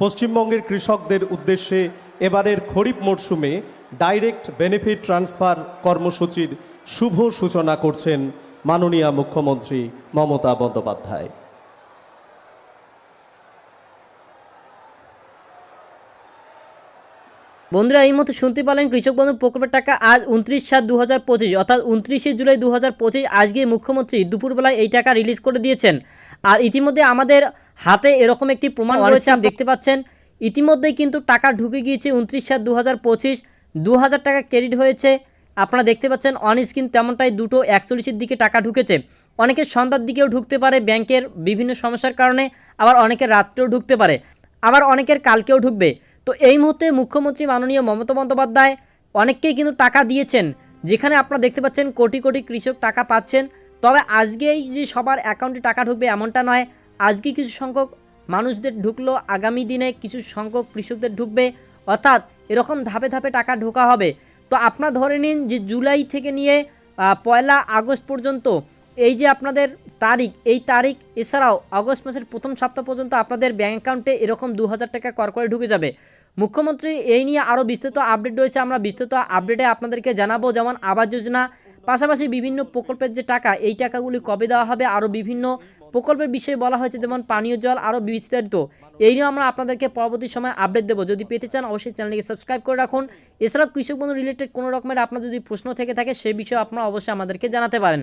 পশ্চিমবঙ্গের কৃষকদের উদ্দেশ্যে এবারের খরিফ মরশুমে ডাইরেক্ট বেনিফিট ট্রান্সফার কর্মসূচির শুভ সূচনা করছেন মাননীয় মুখ্যমন্ত্রী মমতা বন্দ্যোপাধ্যায়। বন্ধুরা, এই মতো শুনতে পারলেন কৃষক বন্ধু প্রকল্পের টাকা আজ উনত্রিশ সাত দু হাজার পঁচিশ, অর্থাৎ উনত্রিশে জুলাই দু হাজার পঁচিশ। আজকে মুখ্যমন্ত্রী দুপুরবেলায় এই টাকা রিলিজ করে দিয়েছেন। আর ইতিমধ্যে আমাদের হাতে এরকম একটি প্রমাণ রয়েছে আপনি দেখতে পাচ্ছেন। ইতিমধ্যেই কিন্তু টাকা ঢুকে গিয়েছে উনত্রিশ সাত দু হাজার পঁচিশ। দু হাজার টাকা ক্রেডিট হয়েছে। আপনারা দেখতে পাচ্ছেন অন স্ক্রিন তেমনটাই দুটো একচল্লিশের দিকে টাকা ঢুকেছে। অনেকের সন্ধ্যার দিকেও ঢুকতে পারে ব্যাংকের বিভিন্ন সমস্যার কারণে আবার অনেকের রাত্রেও ঢুকতে পারে। আবার অনেকের কালকেও ঢুকবে। তো এই মুহূর্তে মুখ্যমন্ত্রী মাননীয় মমতা বন্দ্যোপাধ্যায় অনেককেই কিন্তু টাকা দিয়েছেন যেখানে আপনারা দেখতে পাচ্ছেন কোটি কোটি কৃষক টাকা পাচ্ছেন। তবে আজকেই যে সবার অ্যাকাউন্টে টাকা ঢুকবে এমনটা নয়। আজকে কিছু সংখ্যক মানুষদের ঢুকলো, আগামী দিনে কিছু সংখ্যক কৃষকদের ঢুকবে, অর্থাৎ এরকম ধাপে ধাপে টাকা ঢোকা হবে। তো আপনারা ধরে নিন যে জুলাই থেকে নিয়ে পয়লা আগস্ট পর্যন্ত, এই যে আপনাদের তারিখ, এই তারিখ এছাড়াও আগস্ট মাসের প্রথম সপ্তাহ পর্যন্ত আপনাদের ব্যাঙ্ক অ্যাকাউন্টে এরকম দু হাজার টাকা কর করে ঢুকে যাবে। মুখ্যমন্ত্রীর এই নিয়ে আরও বিস্তৃত আপডেট রয়েছে, আমরা বিস্তৃত আপডেটে আপনাদেরকে জানাব, যেমন আবাস যোজনা পাশাপাশি বিভিন্ন প্রকল্পের যে টাকা, এই টাকাগুলি কবে দেওয়া হবে আরও বিভিন্ন প্রকল্পের বিষয়ে বলা হয়েছে, যেমন পানীয় জল আরও বিস্তারিত। এই নিয়ে আমরা আপনাদেরকে পরবর্তী সময় আপডেট দেবো। যদি পেতে চান, অবশ্যই চ্যানেলকে সাবস্ক্রাইব করে রাখুন। এছাড়াও কৃষক বন্ধু রিলেটেড কোনো রকমের আপনার যদি প্রশ্ন থেকে থাকে, সে বিষয়ে আপনারা অবশ্যই আমাদেরকে জানাতে পারেন।